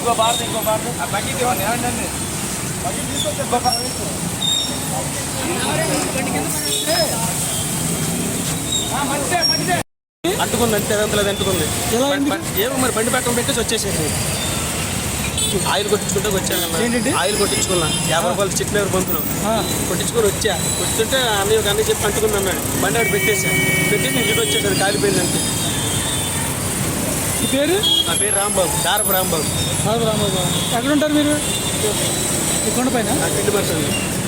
ఇంకో బార్ ఇంకో బకెట్ ఇవ్వండి ఏమండి బకెట్ తీసుకొచ్చి అంటుకుంది అంతే అదంతలేదు అంటుకుంది. ఏమో మరి బండి పక్కన పెట్టేసి వచ్చేసేది ఆయిల్ కొట్టించుకుంటే వచ్చాను? ఆయిల్ కొట్టించుకున్నా. యాభై రూపాయలు చిట్ ఫ్లేవర్ పంపును ఆ, కొట్టించుకొని వచ్చా. వస్తుంటే అన్నయ్య ఒక అన్నయ్య చెప్పి అంటుకుంది అన్నాడు బండి ఆవిడ పెట్టేసా. పెట్టేసి నేను ఇంటికి వచ్చేసాడు కాలిపోయింది పేరు? నా పేరు రాంబాబు దారపు రాంబాబు. రాజు రాంబాబు. ఎక్కడ ఉంటారు మీరు ఈ